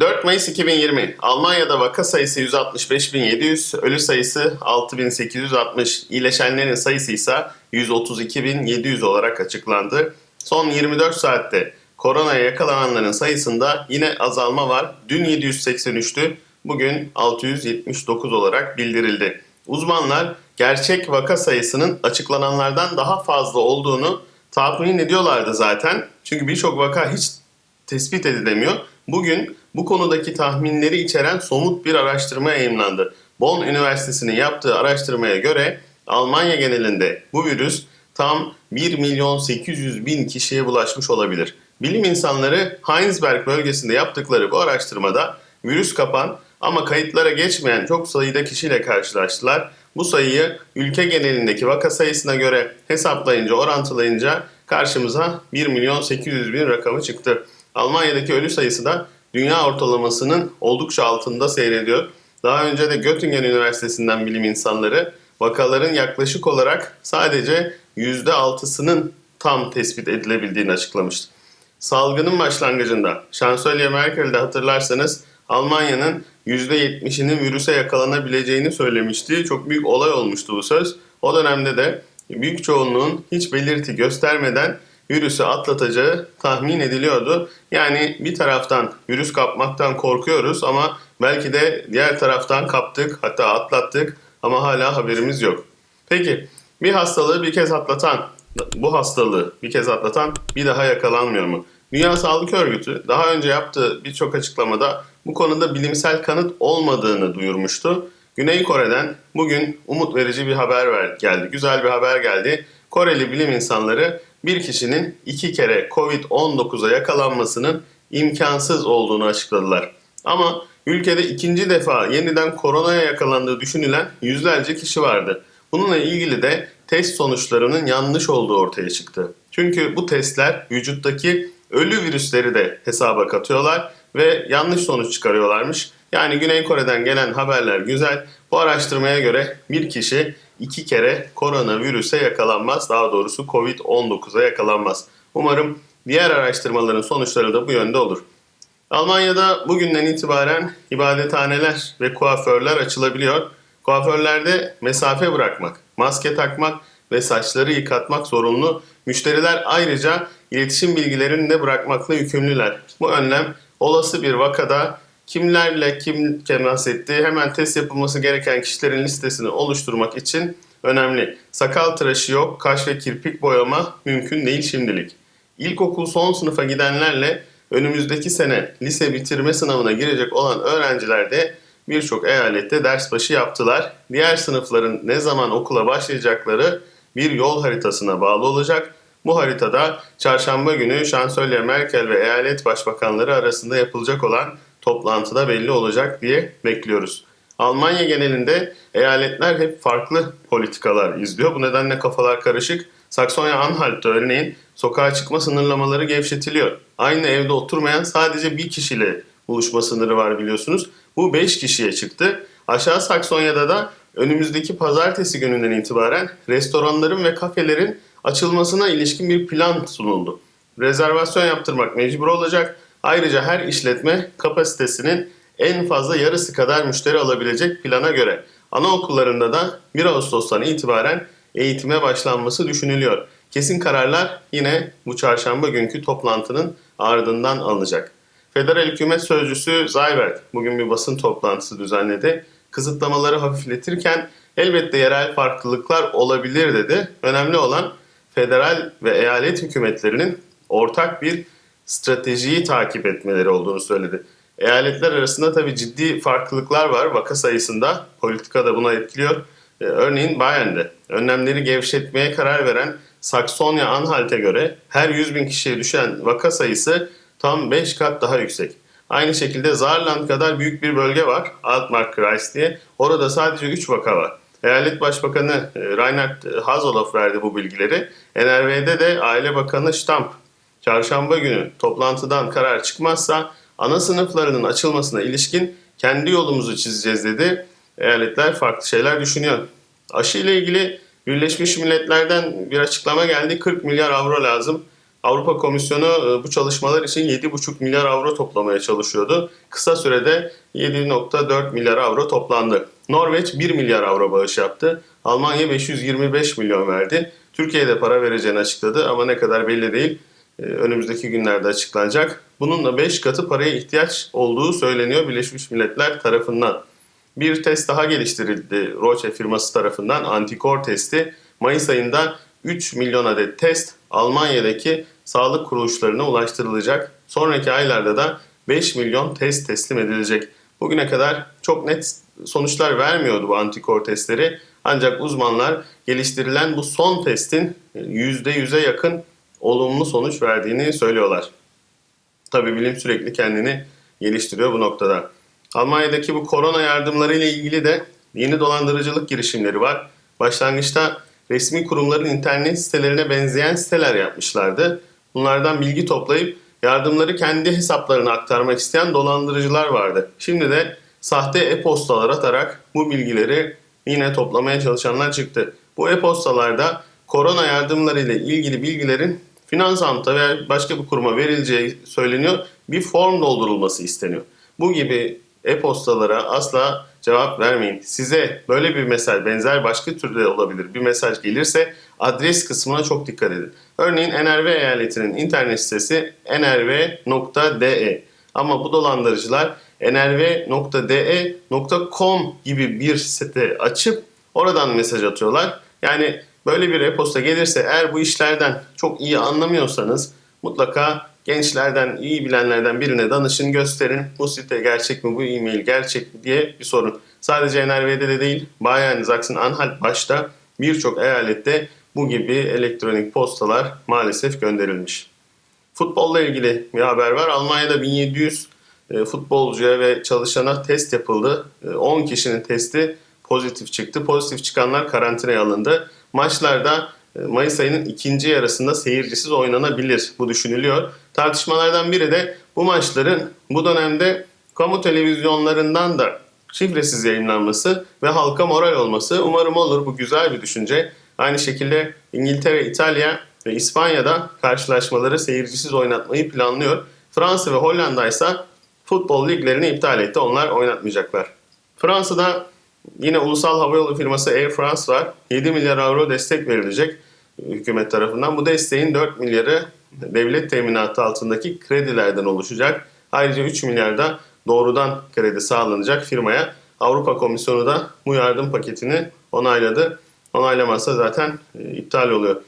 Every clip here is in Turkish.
4 Mayıs 2020 Almanya'da vaka sayısı 165.700, ölü sayısı 6.860, iyileşenlerin sayısı ise 132.700 olarak açıklandı. Son 24 saatte koronaya yakalananların sayısında yine azalma var. Dün 783'tü, bugün 679 olarak bildirildi. Uzmanlar gerçek vaka sayısının açıklananlardan daha fazla olduğunu tahmin ediyorlardı zaten. Çünkü birçok vaka hiç tespit edilemiyor. Bugün bu konudaki tahminleri içeren somut bir araştırma yayınlandı. Bonn Üniversitesi'nin yaptığı araştırmaya göre Almanya genelinde bu virüs tam 1 milyon 800 bin kişiye bulaşmış olabilir. Bilim insanları Heinsberg bölgesinde yaptıkları bu araştırmada virüs kapan ama kayıtlara geçmeyen çok sayıda kişiyle karşılaştılar. Bu sayıyı ülke genelindeki vaka sayısına göre hesaplayınca, orantılayınca karşımıza 1 milyon 800 bin rakamı çıktı. Almanya'daki ölü sayısı da dünya ortalamasının oldukça altında seyrediyor. Daha önce de Göttingen Üniversitesi'nden bilim insanları vakaların yaklaşık olarak sadece %6'sının tam tespit edilebildiğini açıklamıştı. Salgının başlangıcında Şansölye Merkel'de hatırlarsanız Almanya'nın %70'inin virüse yakalanabileceğini söylemişti. Çok büyük olay olmuştu bu söz. O dönemde de büyük çoğunluğun hiç belirti göstermeden virüsü atlatacağı tahmin ediliyordu. Yani bir taraftan virüs kapmaktan korkuyoruz ama belki de diğer taraftan kaptık hatta atlattık ama hala haberimiz yok. Peki bir hastalığı bir kez atlatan, bu hastalığı bir kez atlatan bir daha yakalanmıyor mu? Dünya Sağlık Örgütü daha önce yaptığı birçok açıklamada bu konuda bilimsel kanıt olmadığını duyurmuştu. Güney Kore'den bugün umut verici bir haber geldi. Güzel bir haber geldi. Koreli bilim insanları bir kişinin iki kere Covid-19'a yakalanmasının imkansız olduğunu açıkladılar. Ama ülkede ikinci defa yeniden koronaya yakalandığı düşünülen yüzlerce kişi vardı. Bununla ilgili de test sonuçlarının yanlış olduğu ortaya çıktı. Çünkü bu testler vücuttaki ölü virüsleri de hesaba katıyorlar ve yanlış sonuç çıkarıyorlarmış. Yani Güney Kore'den gelen haberler güzel. Bu araştırmaya göre bir kişi iki kere koronavirüse yakalanmaz. Daha doğrusu Covid-19'a yakalanmaz. Umarım diğer araştırmaların sonuçları da bu yönde olur. Almanya'da bugünden itibaren ibadethaneler ve kuaförler açılabiliyor. Kuaförlerde mesafe bırakmak, maske takmak ve saçları yıkatmak zorunlu. Müşteriler ayrıca iletişim bilgilerini de bırakmakla yükümlüler. Bu önlem olası bir vakada kimlerle kim temas ettiği hemen test yapılması gereken kişilerin listesini oluşturmak için önemli. Sakal tıraşı yok, kaş ve kirpik boyama mümkün değil şimdilik. İlkokul son sınıfa gidenlerle önümüzdeki sene lise bitirme sınavına girecek olan öğrenciler de birçok eyalette ders başı yaptılar. Diğer sınıfların ne zaman okula başlayacakları bir yol haritasına bağlı olacak. Bu haritada çarşamba günü Şansölye Merkel ve eyalet başbakanları arasında yapılacak olan toplantıda belli olacak diye bekliyoruz. Almanya genelinde eyaletler hep farklı politikalar izliyor. Bu nedenle kafalar karışık. Saksonya-Anhalt'ta örneğin sokağa çıkma sınırlamaları gevşetiliyor. Aynı evde oturmayan sadece bir kişiyle buluşma sınırı var biliyorsunuz. Bu 5 kişiye çıktı. Aşağı Saksonya'da da önümüzdeki pazartesi gününden itibaren restoranların ve kafelerin açılmasına ilişkin bir plan sunuldu. Rezervasyon yaptırmak mecbur olacak. Ayrıca her işletme kapasitesinin en fazla yarısı kadar müşteri alabilecek plana göre. Anaokullarında da 1 Ağustos'tan itibaren eğitime başlanması düşünülüyor. Kesin kararlar yine bu çarşamba günkü toplantının ardından alınacak. Federal Hükümet Sözcüsü Zaybert bugün bir basın toplantısı düzenledi. Kısıtlamaları hafifletirken elbette yerel farklılıklar olabilir dedi. Önemli olan federal ve eyalet hükümetlerinin ortak bir stratejiyi takip etmeleri olduğunu söyledi. Eyaletler arasında tabii ciddi farklılıklar var vaka sayısında. Politika da buna etkiliyor. Ee, Örneğin Bayern'de önlemleri gevşetmeye karar veren Saksonya-Anhalt'e göre her 100 bin kişiye düşen vaka sayısı tam 5 kat daha yüksek. Aynı şekilde Saarland kadar büyük bir bölge var, Altmark-Kreis diye. Orada sadece 3 vaka var. Eyalet Başbakanı e, Reinhard Haseloff verdi bu bilgileri. NRV'de de Aile Bakanı Stamp çarşamba günü toplantıdan karar çıkmazsa ana sınıflarının açılmasına ilişkin kendi yolumuzu çizeceğiz dedi. Eyaletler farklı şeyler düşünüyor. Aşı ile ilgili Birleşmiş Milletler'den bir açıklama geldi. 40 milyar avro lazım. Avrupa Komisyonu e, bu çalışmalar için 7,5 milyar avro toplamaya çalışıyordu. Kısa sürede 7,4 milyar avro toplandı. Norveç 1 milyar avro bağış yaptı. Almanya 525 milyon verdi. Türkiye'de para vereceğini açıkladı ama ne kadar belli değil. Ee, Önümüzdeki günlerde açıklanacak. Bununla 5 katı paraya ihtiyaç olduğu söyleniyor Birleşmiş Milletler tarafından. Bir test daha geliştirildi Roche firması tarafından antikor testi. Mayıs ayında 3 milyon adet test Almanya'daki sağlık kuruluşlarına ulaştırılacak. Sonraki aylarda da 5 milyon test teslim edilecek. Bugüne kadar çok net sonuçlar vermiyordu bu antikor testleri. Ancak uzmanlar geliştirilen bu son testin %100'e yakın olumlu sonuç verdiğini söylüyorlar. Tabi bilim sürekli kendini geliştiriyor bu noktada. Almanya'daki bu korona yardımları ile ilgili de yeni dolandırıcılık girişimleri var. Başlangıçta resmi kurumların internet sitelerine benzeyen siteler yapmışlardı. Bunlardan bilgi toplayıp yardımları kendi hesaplarına aktarmak isteyen dolandırıcılar vardı. Şimdi de sahte e-postalar atarak bu bilgileri yine toplamaya çalışanlar çıktı. Bu e-postalarda korona yardımları ile ilgili bilgilerin finans amta veya başka bir kuruma verileceği söyleniyor. Bir form doldurulması isteniyor. Bu gibi e-postalara asla cevap vermeyin. Size böyle bir mesaj, benzer başka türde olabilir bir mesaj gelirse adres kısmına çok dikkat edin. Örneğin NRV eyaletinin internet sitesi nrv.de ama bu dolandırıcılar nrv.de.com gibi bir site açıp oradan mesaj atıyorlar. Yani böyle bir e-posta gelirse eğer bu işlerden çok iyi anlamıyorsanız mutlaka gençlerden, iyi bilenlerden birine danışın, gösterin. Bu site gerçek mi, bu e-mail gerçek mi diye bir sorun. Sadece NRV'de de değil, Bayern, Sachsen, Anhalt başta birçok eyalette bu gibi elektronik postalar maalesef gönderilmiş. Futbolla ilgili bir haber var. Almanya'da 1700 e, futbolcuya ve çalışana test yapıldı. E, 10 kişinin testi pozitif çıktı. Pozitif çıkanlar karantinaya alındı. Maçlarda e, Mayıs ayının ikinci yarısında seyircisiz oynanabilir. Bu düşünülüyor. Tartışmalardan biri de bu maçların bu dönemde kamu televizyonlarından da şifresiz yayınlanması ve halka moral olması umarım olur. Bu güzel bir düşünce. Aynı şekilde İngiltere, İtalya ve İspanya'da karşılaşmaları seyircisiz oynatmayı planlıyor. Fransa ve Hollanda ise futbol liglerini iptal etti. Onlar oynatmayacaklar. Fransa'da yine ulusal havayolu firması Air France var. 7 milyar avro destek verilecek hükümet tarafından. Bu desteğin 4 milyarı devlet teminatı altındaki kredilerden oluşacak. Ayrıca 3 milyar da doğrudan kredi sağlanacak firmaya. Avrupa Komisyonu da bu yardım paketini onayladı. Onaylamazsa zaten e, iptal oluyor.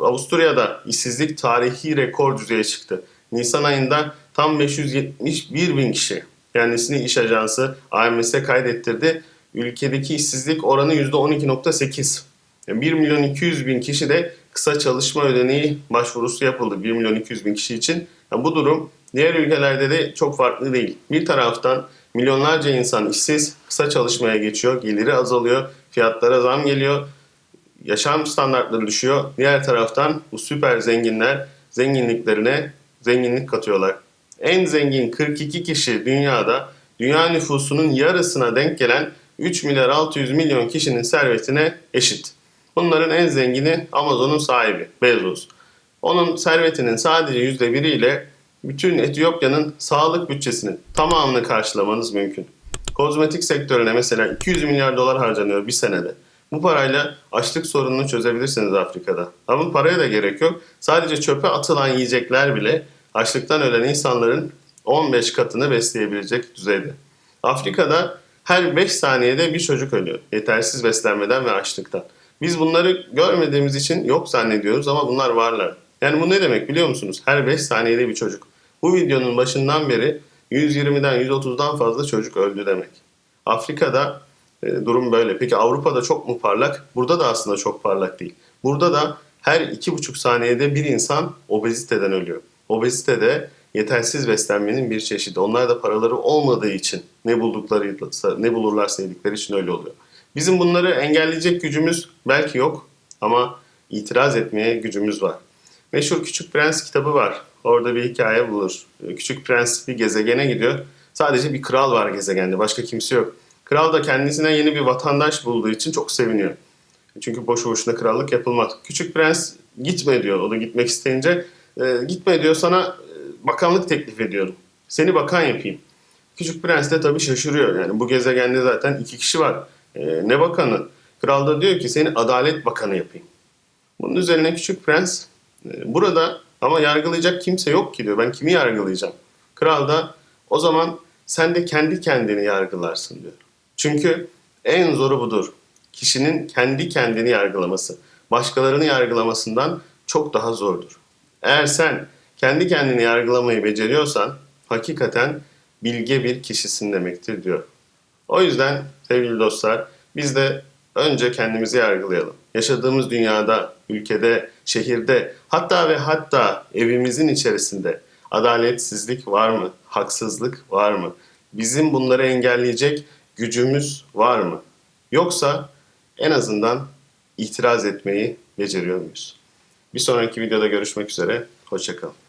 Avusturya'da işsizlik tarihi rekor düzeye çıktı. Nisan ayında tam 571 bin kişi kendisini iş ajansı AMS'e kaydettirdi. Ülkedeki işsizlik oranı %12.8. Yani 1 milyon 200 bin kişi de kısa çalışma ödeneği başvurusu yapıldı 1 milyon 200 bin kişi için. Yani bu durum diğer ülkelerde de çok farklı değil. Bir taraftan milyonlarca insan işsiz, kısa çalışmaya geçiyor, geliri azalıyor, fiyatlara zam geliyor, yaşam standartları düşüyor. Diğer taraftan bu süper zenginler zenginliklerine zenginlik katıyorlar. En zengin 42 kişi dünyada dünya nüfusunun yarısına denk gelen 3 milyar 600 milyon kişinin servetine eşit. Bunların en zengini Amazon'un sahibi Bezos. Onun servetinin sadece %1 ile bütün Etiyopya'nın sağlık bütçesinin tamamını karşılamanız mümkün. Kozmetik sektörüne mesela 200 milyar dolar harcanıyor bir senede. Bu parayla açlık sorununu çözebilirsiniz Afrika'da. Ama paraya da gerek yok. Sadece çöpe atılan yiyecekler bile açlıktan ölen insanların 15 katını besleyebilecek düzeyde. Afrika'da her 5 saniyede bir çocuk ölüyor. Yetersiz beslenmeden ve açlıktan. Biz bunları görmediğimiz için yok zannediyoruz ama bunlar varlar. Yani bu ne demek biliyor musunuz? Her 5 saniyede bir çocuk. Bu videonun başından beri 120'den 130'dan fazla çocuk öldü demek. Afrika'da e, durum böyle. Peki Avrupa'da çok mu parlak? Burada da aslında çok parlak değil. Burada da her 2,5 saniyede bir insan obeziteden ölüyor. Obezite de yetersiz beslenmenin bir çeşidi. Onlar da paraları olmadığı için ne buldukları ne bulurlarsa yedikleri için öyle oluyor. Bizim bunları engelleyecek gücümüz belki yok ama itiraz etmeye gücümüz var. Meşhur Küçük Prens kitabı var. Orada bir hikaye bulur. Küçük Prens bir gezegene gidiyor. Sadece bir kral var gezegende. Başka kimse yok. Kral da kendisine yeni bir vatandaş bulduğu için çok seviniyor. Çünkü boşu boşuna krallık yapılmaz. Küçük Prens gitme diyor. O da gitmek isteyince E, gitme diyor sana bakanlık teklif ediyorum. Seni bakan yapayım. Küçük Prens de tabii şaşırıyor. Yani bu gezegende zaten iki kişi var. E, ne bakanı? Kral da diyor ki seni adalet bakanı yapayım. Bunun üzerine Küçük Prens e, burada ama yargılayacak kimse yok ki diyor. Ben kimi yargılayacağım? Kral da o zaman sen de kendi kendini yargılarsın diyor. Çünkü en zoru budur. Kişinin kendi kendini yargılaması. Başkalarını yargılamasından çok daha zordur. Eğer sen kendi kendini yargılamayı beceriyorsan hakikaten bilge bir kişisin demektir diyor. O yüzden sevgili dostlar biz de önce kendimizi yargılayalım. Yaşadığımız dünyada, ülkede, şehirde hatta ve hatta evimizin içerisinde adaletsizlik var mı? Haksızlık var mı? Bizim bunları engelleyecek gücümüz var mı? Yoksa en azından itiraz etmeyi beceriyor muyuz? Bir sonraki videoda görüşmek üzere. Hoşçakalın.